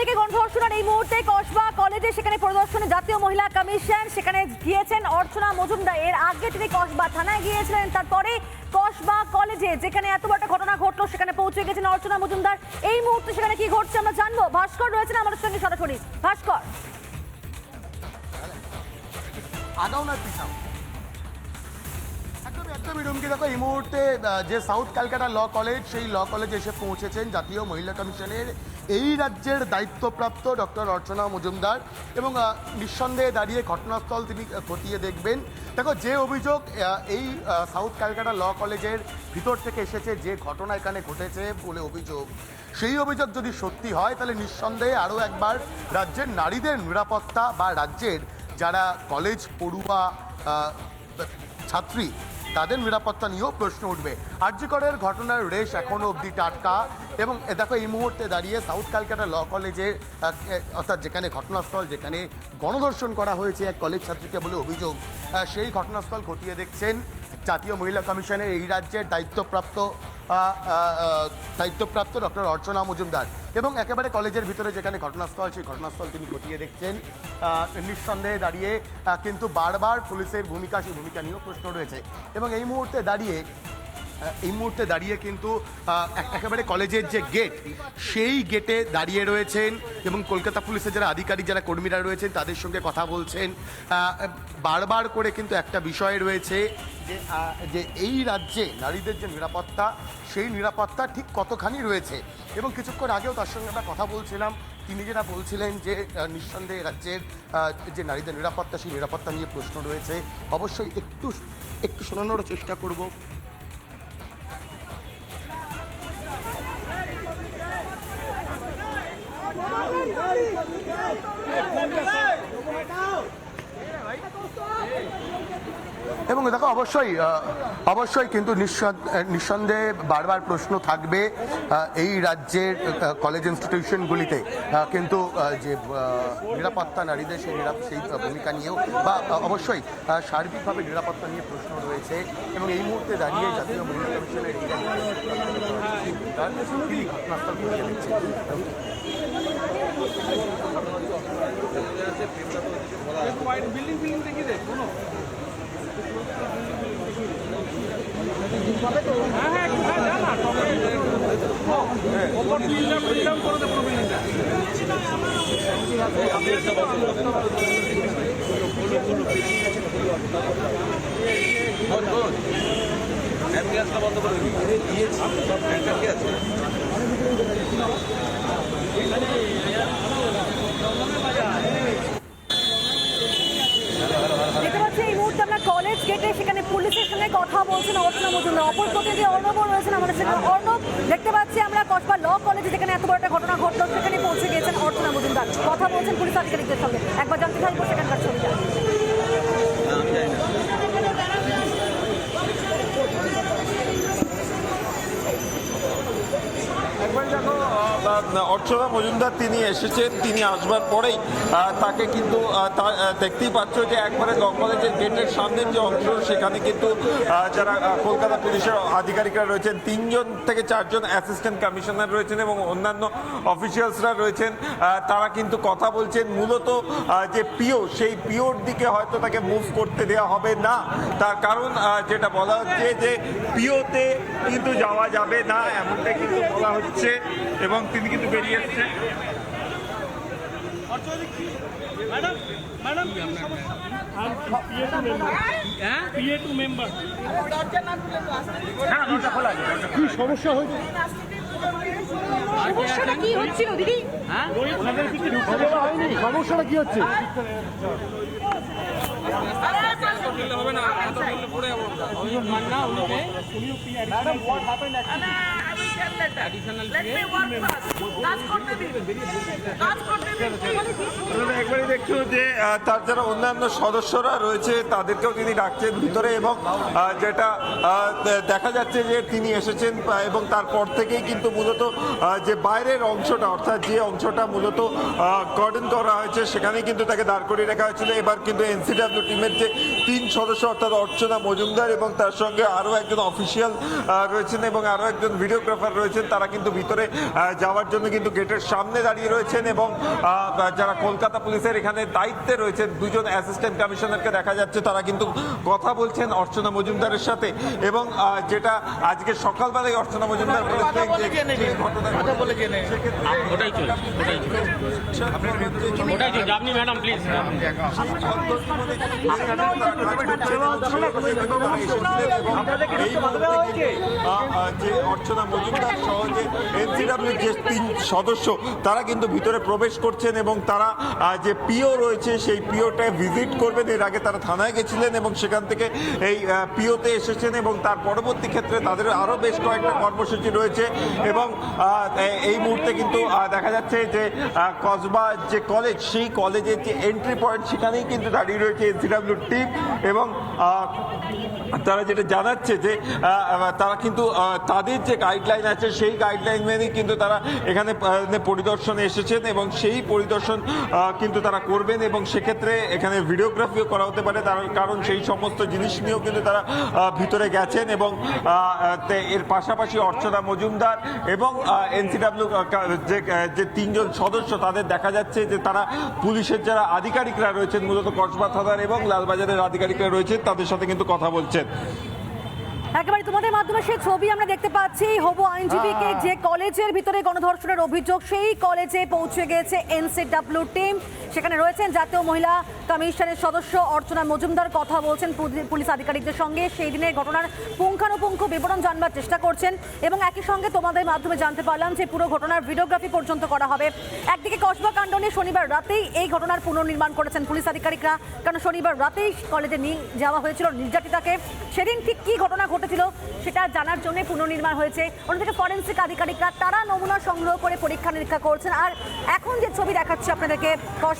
অন্যদিকে গণধর্ষণের এই মুহূর্তে কসবা কলেজে, সেখানে পরিদর্শনে জাতীয় মহিলা কমিশন, সেখানে গিয়েছেন অর্চনা মজুমদার। এর আগে তিনি কসবা থানায় গিয়েছিলেন, তারপরে কসবা কলেজে, যেখানে এত বড় ঘটনা ঘটলো, সেখানে পৌঁছে গেছেন অর্চনা মজুমদার। এই মুহূর্তে সেখানে কি ঘটছে আমরা জানব। ভাস্কর রয়েছেন আমাদের সঙ্গে সরাসরি। ভাস্কর। আগাও না একদমই রুমকি দেখো, এই মুহূর্তে যে সাউথ ক্যালকাটা ল কলেজ সেই ল কলেজে এসে পৌঁছেছেন জাতীয় মহিলা কমিশনের এই রাজ্যের দায়িত্বপ্রাপ্ত ডক্টর অর্চনা মজুমদার এবং নিঃসন্দেহে দাঁড়িয়ে ঘটনাস্থল তিনি খতিয়ে দেখবেন। দেখো, যে অভিযোগ এই সাউথ ক্যালকাটা ল কলেজের ভিতর থেকে এসেছে, যে ঘটনা এখানে ঘটেছে বলে অভিযোগ। সেই অভিযোগ যদি সত্যি হয়, তাহলে নিঃসন্দেহে আরও একবার রাজ্যের নারীদের নিরাপত্তা বা রাজ্যের যারা কলেজ পড়ুয়া ছাত্রী তাদের নিরাপত্তা নিয়েও প্রশ্ন উঠবে। আর্যিকরের ঘটনার রেশ এখনও অবধি টাটকা এবং দেখো, এই মুহূর্তে দাঁড়িয়ে সাউথ ক্যালকাটা ল কলেজে অর্থাৎ যেখানে ঘটনাস্থল, যেখানে গণধর্ষণ করা হয়েছে এক কলেজ ছাত্রীকে বলে অভিযোগ সেই ঘটনাস্থল খতিয়ে দেখছেন জাতীয় মহিলা কমিশনের এই রাজ্যের দায়িত্বপ্রাপ্ত দায়িত্বপ্রাপ্ত ডক্টর অর্চনা মজুমদার এবং একেবারে কলেজের ভিতরে যেখানে ঘটনাস্থল, সেই ঘটনাস্থল তিনি ঘটিয়ে দেখছেন। নিঃসন্দেহে দাঁড়িয়ে কিন্তু বারবার পুলিশের ভূমিকা, সেই ভূমিকা নিয়েও প্রশ্ন রয়েছে। এবং এই মুহূর্তে দাঁড়িয়ে এই মুহূর্তে দাঁড়িয়ে কিন্তু একেবারে কলেজের যে গেট সেই গেটে দাঁড়িয়ে রয়েছেন এবং কলকাতা পুলিশের যারা আধিকারিক, যারা কর্মীরা রয়েছেন, তাদের সঙ্গে কথা বলছেন। বারবার করে কিন্তু একটা বিষয় রয়েছে যে যে এই রাজ্যে নারীদের যে নিরাপত্তা, সেই নিরাপত্তা ঠিক কতখানি রয়েছে? এবং কিছুক্ষণ আগেও তার সঙ্গে আমরা কথা বলছিলাম। তিনি যেটা বলছিলেন যে নিঃসন্দেহে রাজ্যের যে নারীদের নিরাপত্তা, সেই নিরাপত্তা নিয়ে প্রশ্ন রয়েছে। অবশ্যই একটু একটু শোনানোর চেষ্টা করব। এবং দেখো, অবশ্যই অবশ্যই কিন্তু নিঃসন্দ- নিঃসন্দেহে বারবার প্রশ্ন থাকবে এই রাজ্যের কলেজ ইনস্টিটিউশনগুলিতে কিন্তু যে নিরাপত্তা নারীদের সেই সেই ভূমিকা নিয়েও বা অবশ্যই সার্বিকভাবে নিরাপত্তা নিয়ে প্রশ্ন রয়েছে এবং এই মুহূর্তে দাঁড়িয়ে জাতীয় মহিলা কমিশনের ঘটনাস্থল বিল্ডিং বিল্ডিং দেখি দে শোনো হ্যাঁ হ্যাঁ একটু হ্যাঁ যা না তবে ওপর বিল্ডিংটা বিল্ডিং করে দে পুরো বিল্ডিংটা দেখতে পাচ্ছি এই মুহূর্তে আমরা কলেজ গেটে সেখানে পুলিশের সঙ্গে কথা বলছেন অর্চনা মজুমদার। অপর প্রতিনিধি অর্ণব রয়েছেন আমাদের সেখানে অর্ণব, দেখতে পাচ্ছি আমরা কসবা ল কলেজে যেখানে এত বড় একটা ঘটনা ঘটলো, সেখানে পৌঁছে গিয়েছেন অর্চনা কথা বলছেন পুলিশ আধিকারিকদের সঙ্গে। একবার জানতে চাইব সেখানকার ছবিটা একবার দেখো আহ, অর্চনা মজুমদার, তিনি এসেছেন, তিনি আসবার পরেই তাকে কিন্তু দেখতেই পাচ্ছ যে একবারে ল কলেজের গেটের সামনের যে অংশ, সেখানে কিন্তু যারা কলকাতা পুলিশের আধিকারিকরা রয়েছেন, তিনজন থেকে চারজন অ্যাসিস্ট্যান্ট কমিশনার রয়েছেন এবং অন্যান্য অফিসিয়ালসরা রয়েছেন তারা কিন্তু কথা বলছেন। মূলত যে পিও, সেই পিওর দিকে হয়তো তাকে মুভ করতে দেওয়া হবে না। তার কারণ যেটা বলা হচ্ছে যে পিওতে কিন্তু যাওয়া যাবে না এমনটা কিন্তু বলা হচ্ছে। এবং তিনি কিন্তু বেরিয়ে এসছেন ম্যাডাম ম্যাডাম হ্যাঁ? মেম্বার সমস্যাটা কি হচ্ছিল দিদি হবে না এত বললে পড়ে যাব না উনিকে উনিও পি অ্যাডিশনাল আপনারা একবারই দেখছ যে তার যারা অন্যান্য সদস্যরা রয়েছে, তাদেরকেও তিনি ডাকছেন ভিতরে এবং যেটা দেখা যাচ্ছে যে তিনি এসেছেন এবং তারপর থেকেই কিন্তু মূলত যে বাইরের অংশটা, অর্থাৎ যে অংশটা মূলত কর্ডন করা হয়েছে, সেখানেই কিন্তু তাকে দাঁড় করিয়ে রাখা হয়েছিল। এবার কিন্তু এনসিডাব্লিউ টিমের যে তিন সদস্য, অর্থাৎ অর্চনা মজুমদার এবং তার সঙ্গে আরও একজন অফিসিয়াল রয়েছেন এবং আরও একজন ভিডিওগ্রাফার মজুমদার রয়েছেন তারা কিন্তু ভিতরে যাওয়ার জন্য কিন্তু গেটের সামনে দাঁড়িয়ে রয়েছেন এবং যারা কলকাতা পুলিশের এখানে দায়িত্বে রয়েছেন দুজন অ্যাসিস্ট্যান্ট কমিশনারকে দেখা যাচ্ছে তারা কিন্তু কথা বলছেন অর্চনা মজুমদারের সাথে এবং যেটা আজকে সকালবেলায় অর্চনা মজুমদার বলেছেন যে ঘটনা যে অর্চনা মজুমদার সহ যে এনসিডাব্লিউ যে তিন সদস্য, তারা কিন্তু ভিতরে প্রবেশ করছেন এবং তারা যে পিও রয়েছে, সেই পিওটা ভিজিট করবেন। এর আগে তারা থানায় গেছিলেন এবং সেখান থেকে এই পিওতে এসেছেন এবং তার পরবর্তী ক্ষেত্রে তাদের আরও বেশ কয়েকটা কর্মসূচি রয়েছে এবং এই মুহূর্তে কিন্তু দেখা যাচ্ছে যে কসবা যে কলেজ, সেই কলেজের যে এন্ট্রি পয়েন্ট সেখানেই কিন্তু দাঁড়িয়ে রয়েছে এনসিডাব্লিউ টিম এবং তারা যেটা জানাচ্ছে যে তারা কিন্তু তাদের যে গাইডলাইন আছে, সেই গাইডলাইন মেনেই কিন্তু তারা এখানে পরিদর্শনে এসেছেন এবং সেই পরিদর্শন কিন্তু তারা করবেন এবং সেক্ষেত্রে এখানে ভিডিওগ্রাফিও করা হতে পারে। তার কারণ সেই সমস্ত জিনিস নিয়েও কিন্তু তারা ভিতরে গেছেন এবং এর পাশাপাশি অর্চনা মজুমদার এবং এনসিডাব্লিউ যে যে তিনজন সদস্য তাদের দেখা যাচ্ছে যে তারা পুলিশের যারা আধিকারিকরা রয়েছেন, মূলত কসবা থানার এবং লালবাজারের আধিকারিকরা রয়েছেন, তাদের সাথে কিন্তু কথা বলছেন একেবারে তোমাদের মাধ্যমে সেই ছবি আমরা দেখতে পাচ্ছি। হবু আইনজীবীকে যে কলেজের ভিতরে গণধর্ষণের অভিযোগ সেই কলেজে পৌঁছে গেছে এনসিডাব্লিউ টিম। সেখানে রয়েছেন জাতীয় মহিলা কমিশনের সদস্য অর্চনা মজুমদার। কথা বলছেন পুলি- পুলিশ আধিকারিকদের সঙ্গে। সেই দিনের ঘটনার পুঙ্খানুপুঙ্খ বিবরণ জানবার চেষ্টা করছেন এবং একই সঙ্গে তোমাদের মাধ্যমে জানতে পারলাম যে পুরো ঘটনার ভিডিওগ্রাফি পর্যন্ত করা হবে। একদিকে কসবা কাণ্ড নিয়ে শনিবার রাতেই এই ঘটনার পুনর্নির্মাণ করেছেন পুলিশ আধিকারিকরা। কারণ শনিবার রাতেই কলেজে নিয়ে যাওয়া হয়েছিল নির্যাতিতাকে। সেদিন ঠিক কী ঘটনা ঘটেছিল সেটা জানার জন্য পুনর্নির্মাণ হয়েছে। অন্যদিকে ফরেন্সিক আধিকারিকরা তারা নমুনা সংগ্রহ করে পরীক্ষা নিরীক্ষা করছেন। আর এখন যে ছবি দেখাচ্ছে আপনাদেরকে, কসবা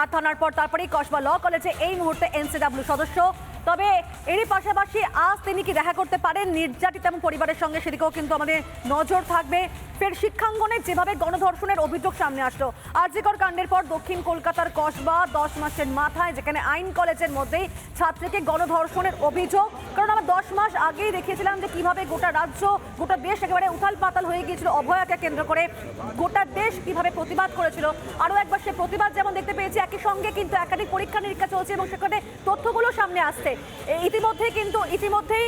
আর থানার পর তারপরেই কসবা ল কলেজে এই মুহূর্তে এনসিডাব্লিউ সদস্য। তবে এরই পাশাপাশি আজ তিনি কি দেখা করতে পারেন? নির্যাতিত এবং পরিবারের সঙ্গে সেদিকেও কিন্তু আমাদের নজর থাকবে। ফের শিক্ষাঙ্গনে যেভাবে গণধর্ষণের অভিযোগ সামনে আসলো, আরজিকর কাণ্ডের পর দক্ষিণ কলকাতার কসবা দশ মাসের মাথায়, যেখানে আইন কলেজের মধ্যেই ছাত্রীকে গণধর্ষণের অভিযোগ। কারণ আমরা দশ মাস আগেই দেখিয়েছিলাম যে কীভাবে গোটা রাজ্য, গোটা দেশ একেবারে উথাল পাতাল হয়ে গিয়েছিল। অভয়াকে কেন্দ্র করে গোটা দেশ কীভাবে প্রতিবাদ করেছিল। আরও একবার সে প্রতিবাদ যেমন দেখতে পেয়েছি একই সঙ্গে কিন্তু একাধিক পরীক্ষা নিরীক্ষা চলছে এবং সেখানে তথ্যগুলো সামনে আসছে। ইতিমধ্যেই কিন্তু, ইতিমধ্যেই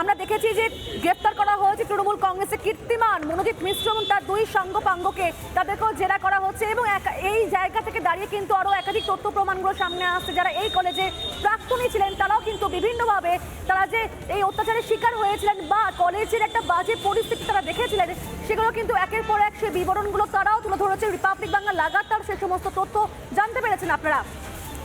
আমরা দেখেছি যে গ্রেফতার করা হয়েছে তৃণমূল কংগ্রেসের কীর্তিমান মনোজিৎ মিশ্র এবং তার দুই সাঙ্গপাঙ্গকে তাদেরকেও জেরা করা হচ্ছে এবং এই জায়গা থেকে দাঁড়িয়ে কিন্তু আরও একাধিক তথ্য প্রমাণগুলো সামনে আসছে। যারা এই কলেজে প্রাক্তনী ছিলেন, তারাও কিন্তু বিভিন্নভাবে তারা যে এই অত্যাচারের শিকার হয়েছিলেন বা কলেজের একটা বাজে পরিস্থিতি তারা দেখেছিলেন সেগুলো কিন্তু একের পর এক সেই বিবরণগুলো তারাও তুলে ধরেছে। রিপাবলিক বাংলা লাগাতার সে সমস্ত তথ্য জানতে পেরেছেন আপনারা।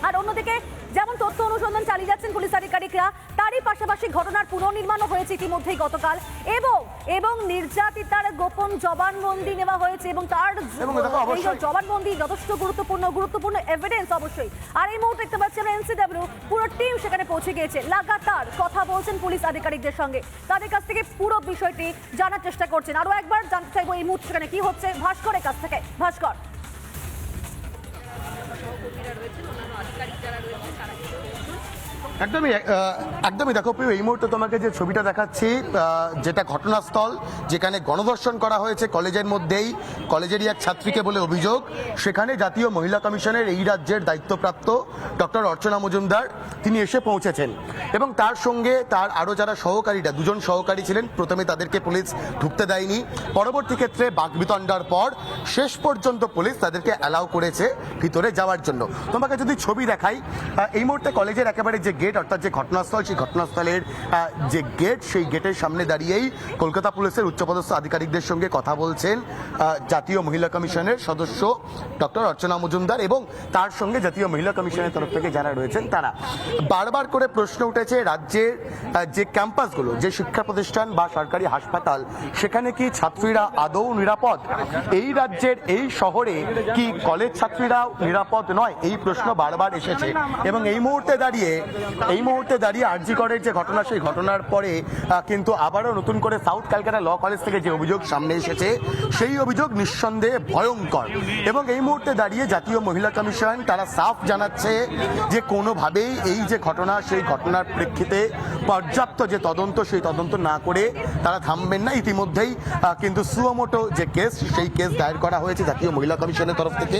আর অন্যদিকে যেমন তথ্য অনুসন্ধান চালিয়ে যাচ্ছেন পুলিশ আধিকারিকরা তারই পাশাপাশি ঘটনার পুনর্নির্মাণও হয়েছে ইতিমধ্যেই গতকাল। এবং এবং নির্যাতিতার গোপন জবানবন্দি নেওয়া হয়েছে এবং তার জবানবন্দি যথেষ্ট গুরুত্বপূর্ণ গুরুত্বপূর্ণ এভিডেন্স অবশ্যই। আর এই মুহূর্তে দেখতে পাচ্ছি আমরা এনসিডব্লিউ পুরো টিম সেখানে পৌঁছে গিয়েছে। লাগাতার কথা বলছেন পুলিশ আধিকারিকদের সঙ্গে। তাদের কাছ থেকে পুরো বিষয়টি জানার চেষ্টা করছেন। আরও একবার জানতে চাইব এই মুহূর্তে সেখানে কি হচ্ছে। ভাস্করের কাছ থেকে। ভাস্কর। একদমই আহ, একদমই একদমই দেখো প্রিয়, এই মুহূর্তে তোমাকে যে ছবিটা দেখাচ্ছি যেটা ঘটনাস্থল, যেখানে গণধর্ষণ করা হয়েছে কলেজের মধ্যেই, কলেজেরই এক ছাত্রীকে বলে অভিযোগ। সেখানে জাতীয় মহিলা কমিশনের এই রাজ্যের দায়িত্বপ্রাপ্ত ডক্টর অর্চনা মজুমদার, তিনি এসে পৌঁছেছেন। এবং তার সঙ্গে তার আরও যারা সহকারীরা, দুজন সহকারী ছিলেন, প্রথমে তাদেরকে পুলিশ ঢুকতে দেয়নি। পরবর্তী ক্ষেত্রে বাকবিতণ্ডার পর শেষ পর্যন্ত পুলিশ তাদেরকে অ্যালাউ করেছে ভিতরে যাওয়ার জন্য। তোমাকে যদি ছবি দেখাই এই মুহূর্তে কলেজের একেবারে যে গেট অর্থাৎ যে ঘটনাস্থল, সেই ঘটনাস্থলের যে গেট, সেই গেটের সামনে দাঁড়িয়েই কলকাতা পুলিশের উচ্চপদস্থ আধিকারিকদের সঙ্গে কথা বলছেন জাতীয় মহিলা কমিশনের সদস্য ডক্টর অর্চনা মজুমদার এবং তার সঙ্গে জাতীয় মহিলা কমিশনের তরফ থেকে যারা রয়েছেন তারা। বারবার করে প্রশ্ন উঠেছে রাজ্যের যে ক্যাম্পাসগুলো, যে শিক্ষা প্রতিষ্ঠান বা সরকারি হাসপাতাল, সেখানে কি ছাত্রীরা আদৌ নিরাপদ? এই রাজ্যের, এই শহরে কি কলেজ ছাত্রীরা নিরাপদ নয়? এই প্রশ্ন বারবার এসেছে এবং এই মুহূর্তে দাঁড়িয়ে এই মুহূর্তে দাঁড়িয়ে আরজি করের যে ঘটনা, সেই ঘটনার পরে কিন্তু আবারও নতুন করে সাউথ ক্যালকাটা ল কলেজ থেকে যে অভিযোগ সামনে এসেছে, সেই অভিযোগ নিঃসন্দেহে ভয়ঙ্কর। এবং এই মুহূর্তে দাঁড়িয়ে জাতীয় মহিলা কমিশন তারা সাফ জানাচ্ছে যে কোনোভাবেই এই যে ঘটনা, সেই ঘটনার প্রেক্ষিতে পর্যাপ্ত যে তদন্ত, সেই তদন্ত না করে তারা থামবেন না। ইতিমধ্যেই কিন্তু সুয়োমোটো যে কেস, সেই কেস দায়ের করা হয়েছে জাতীয় মহিলা কমিশনের তরফ থেকে।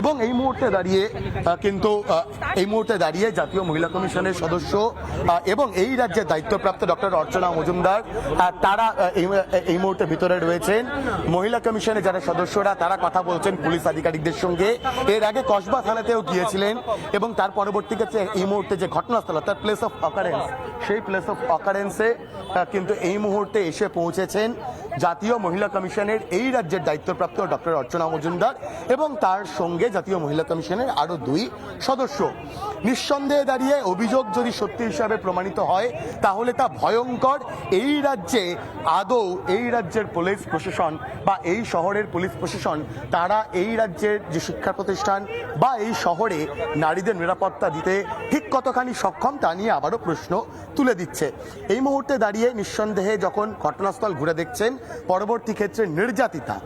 এবং এই মুহূর্তে দাঁড়িয়ে কিন্তু এই মুহূর্তে দাঁড়িয়ে জাতীয় মহিলা কমিশনের সদস্য এবং এই রাজ্যের দায়িত্বপ্রাপ্ত ডক্টর অর্চনা মজুমদার তারা এই মুহূর্তে ভিতরে রয়েছেন। মহিলা কমিশনের যারা সদস্যরা, তারা কথা বলছেন পুলিশ আধিকারিকদের সঙ্গে। এর আগে কসবা থানাতেও গিয়েছিলেন, এবং তার পরবর্তী ক্ষেত্রে এই মুহূর্তে যে ঘটনাস্থল, অর্থাৎ প্লেস অফ অকারেন্স সেই প্লেস অফ অকারেন্সে কিন্তু এই মুহূর্তে এসে পৌঁছেছেন জাতীয় মহিলা কমিশনের এই রাজ্যের দায়িত্বপ্রাপ্ত ডক্টর অর্চনা মজুমদার এবং তার সঙ্গে জাতীয় মহিলা কমিশনের আরও দুই সদস্য। নিঃসন্দেহে দাঁড়িয়ে অভিযোগ যদি সত্যি হিসাবে প্রমাণিত হয়, তাহলে তা ভয়ঙ্কর। এই রাজ্যে আদৌ এই রাজ্যের পুলিশ প্রশাসন বা এই শহরের পুলিশ প্রশাসন, তারা এই রাজ্যের যে শিক্ষা প্রতিষ্ঠান বা এই শহরে নারীদের নিরাপত্তা দিতে ঠিক কতখানি সক্ষম, তা নিয়ে আবারও প্রশ্ন তুলে দিচ্ছে। এই মুহূর্তে দাঁড়িয়ে নিঃসন্দেহে যখন ঘটনাস্থল ঘুরে দেখছেন, পরবর্তী ক্ষেত্রে নির্যাতিতা।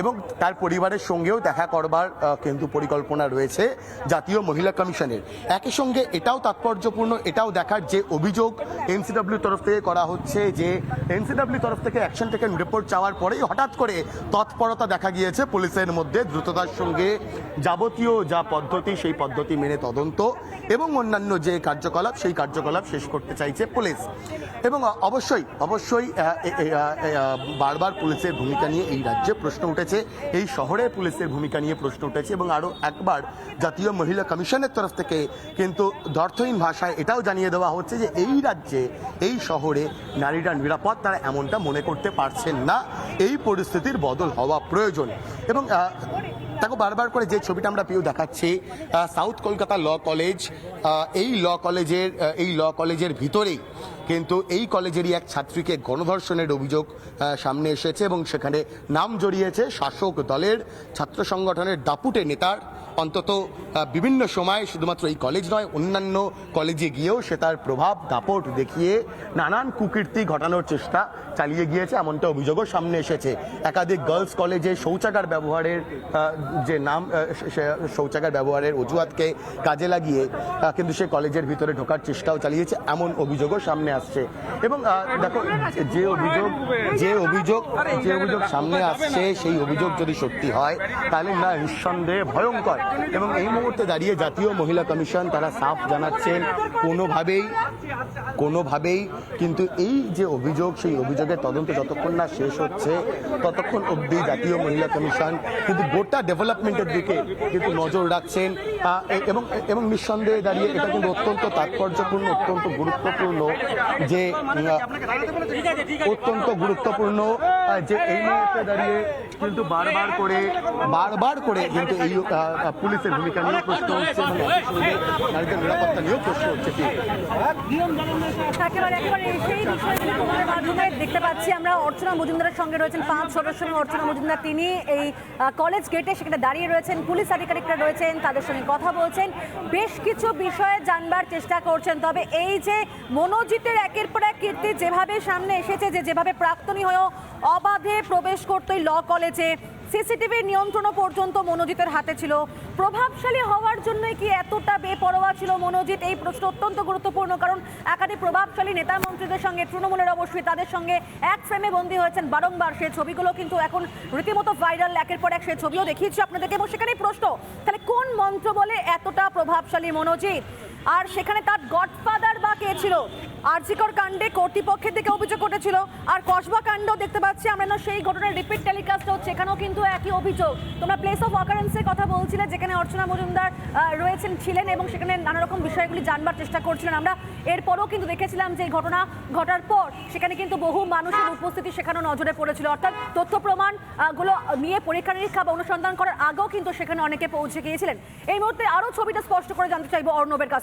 এবং তার পরিবারের সঙ্গেও দেখা করবার কিন্তু পরিকল্পনা রয়েছে জাতীয় মহিলা কমিশনের। একই সঙ্গে এটাও তাৎপর্যপূর্ণ, এটাও দেখার যে অভিযোগ এনসিডব্লিউ তরফ থেকে করা হচ্ছে যে এনসিডব্লিউ তরফ থেকে অ্যাকশন টেকেন রিপোর্ট চাওয়ার পরেই হঠাৎ করে তৎপরতা দেখা গিয়েছে পুলিশের মধ্যে দ্রুততার সঙ্গে। যাবতীয় যা পদ্ধতি, সেই পদ্ধতি মেনে তদন্ত এবং অন্যান্য যে কার্যকলাপ, সেই কার্যকলাপ শেষ করতে চাইছে পুলিশ। এবং অবশ্যই অবশ্যই বারবার পুলিশের ভূমিকা নিয়ে এই রাজ্যে প্রশ্ন উঠেছে। এই শহরে পুলিশের ভূমিকা নিয়ে প্রশ্ন উঠেছে এবং আরও একবার জাতীয় মহিলা কমিশনের তরফ থেকে কিন্তু দর্থহীন ভাষায় এটাও জানিয়ে দেওয়া হচ্ছে যে এই রাজ্যে, এই শহরে নারীরা নিরাপদ, তারা এমনটা মনে করতে পারছেন না। এই পরিস্থিতির বদল হওয়া প্রয়োজন। এবং দেখো বারবার করে যে ছবিটা আমরা পেয়েও দেখাচ্ছি সাউথ কলকাতা ল কলেজ এই ল কলেজের এই ল কলেজের ভিতরেই কিন্তু এই কলেজেরই এক ছাত্রীকে গণধর্ষণের অভিযোগ সামনে এসেছে এবং সেখানে নাম জড়িয়েছে শাসক দলের ছাত্র সংগঠনের দাপুটে নেতার। অন্তত বিভিন্ন সময় শুধুমাত্র এই কলেজ নয়, অন্যান্য কলেজে গিয়েও সে তার প্রভাব দাপট দেখিয়ে নানান কুকীর্তি ঘটানোর চেষ্টা চালিয়ে গিয়েছে, এমনটা অভিযোগও সামনে এসেছে। একাধিক গার্লস কলেজে শৌচাগার ব্যবহারের যে নাম শৌচাগার ব্যবহারের অজুহাতকে কাজে লাগিয়ে কিন্তু সে কলেজের ভিতরে ঢোকার চেষ্টাও চালিয়েছে, এমন অভিযোগও সামনে আসছে। এবং দেখো, যে- অভিযোগ, যে অভিযোগ যে অভিযোগ সামনে আসছে, সেই অভিযোগ যদি সত্যি হয়, তাহলে না, নিঃসন্দেহে ভয়ঙ্কর। এবং এই মুহূর্তে দাঁড়িয়ে জাতীয় মহিলা কমিশন তারা সাফ জানাচ্ছেন, কোনোভাবেই কোনোভাবেই কিন্তু এই যে অভিযোগ, সেই অভিযোগের তদন্ত যতক্ষণ না শেষ হচ্ছে, ততক্ষণ অবধি জাতীয় মহিলা কমিশন কিন্তু গোটা ডেভেলপমেন্টের দিকে কিন্তু নজর রাখছেন। এবং এবং নিঃসন্দেহে দাঁড়িয়ে এটা কিন্তু অত্যন্ত তাৎপর্যপূর্ণ, অত্যন্ত গুরুত্বপূর্ণ যে অত্যন্ত গুরুত্বপূর্ণ যে এই মুহূর্তে দাঁড়িয়ে কিন্তু বারবার করে বারবার করে কিন্তু এই পুলিশের ভূমিকা নিয়েও প্রশ্ন হচ্ছে এবং নারীদের নিরাপত্তা নিয়েও প্রশ্ন হচ্ছে কি? পাচ্ছি আমরা অর্চনা মজুমদারের সঙ্গে রয়েছেন পাঁচ সদস্য অর্চনা মজুমদার, তিনি এই কলেজ গেটে সেখানে দাঁড়িয়ে রয়েছেন, পুলিশ আধিকারিকরা রয়েছেন, তাদের সঙ্গে কথা বলছেন। বেশ কিছু বিষয়ে জানবার চেষ্টা করছেন, তবে এই যে মনোজিতের একের পর এক কীর্তি যেভাবে সামনে এসেছে, যে যেভাবে প্রাক্তনী হয়েও অবাধে প্রবেশ করতোই ল কলেজে সিসিটিভি নিয়ন্ত্রণও পর্যন্ত মনোজিতের হাতে ছিল। প্রভাবশালী হওয়ার জন্যই কি এতটা বেপরোয়া ছিল মনোজিৎ? এই প্রশ্ন অত্যন্ত গুরুত্বপূর্ণ, কারণ একাধিক প্রভাবশালী নেতা মন্ত্রীদের সঙ্গে, তৃণমূলের অবশ্যই তাদের সঙ্গে এক ফ্রেমে বন্দী হয়েছেন বারংবার। সেই ছবিগুলো কিন্তু এখন রীতিমতো ভাইরাল, একের পর এক সেই ছবিও দেখিয়েছি আপনাদেরকে। এবং সেখানেই প্রশ্ন, তাহলে কোন মন্ত্র বলে এতটা প্রভাবশালী মনোজিৎ? আর সেখানে তার গডফাদার বা কে ছিল? আরজিকর কাণ্ডে কর্তৃপক্ষের দিকে অভিযোগ উঠেছিল আর কসবা কাণ্ড দেখতে পাচ্ছি আমরা না, সেই ঘটনার রিপিট টেলিকাস্ট হচ্ছে। এখানেও কিন্তু একই অভিযোগ। তোমরা প্লেস অফ অকারেন্সের কথা বলছিলে, যেখানে অর্চনা মজুমদার রয়েছেন, ছিলেন এবং সেখানে নানা রকম বিষয়গুলি জানবার চেষ্টা করছিলেন আমরা। এরপরও কিন্তু দেখেছিলাম যে ঘটনা ঘটার পর সেখানে কিন্তু বহু মানুষের উপস্থিতি সেখানেও নজরে পড়েছিল। অর্থাৎ তথ্য প্রমাণগুলো নিয়ে পরীক্ষা নিরীক্ষা বা অনুসন্ধান করার আগেও কিন্তু সেখানে অনেকে পৌঁছে গিয়েছিলেন। এই মুহূর্তে আরও ছবিটা স্পষ্ট করে জানতে চাইব অর্ণবের কাছ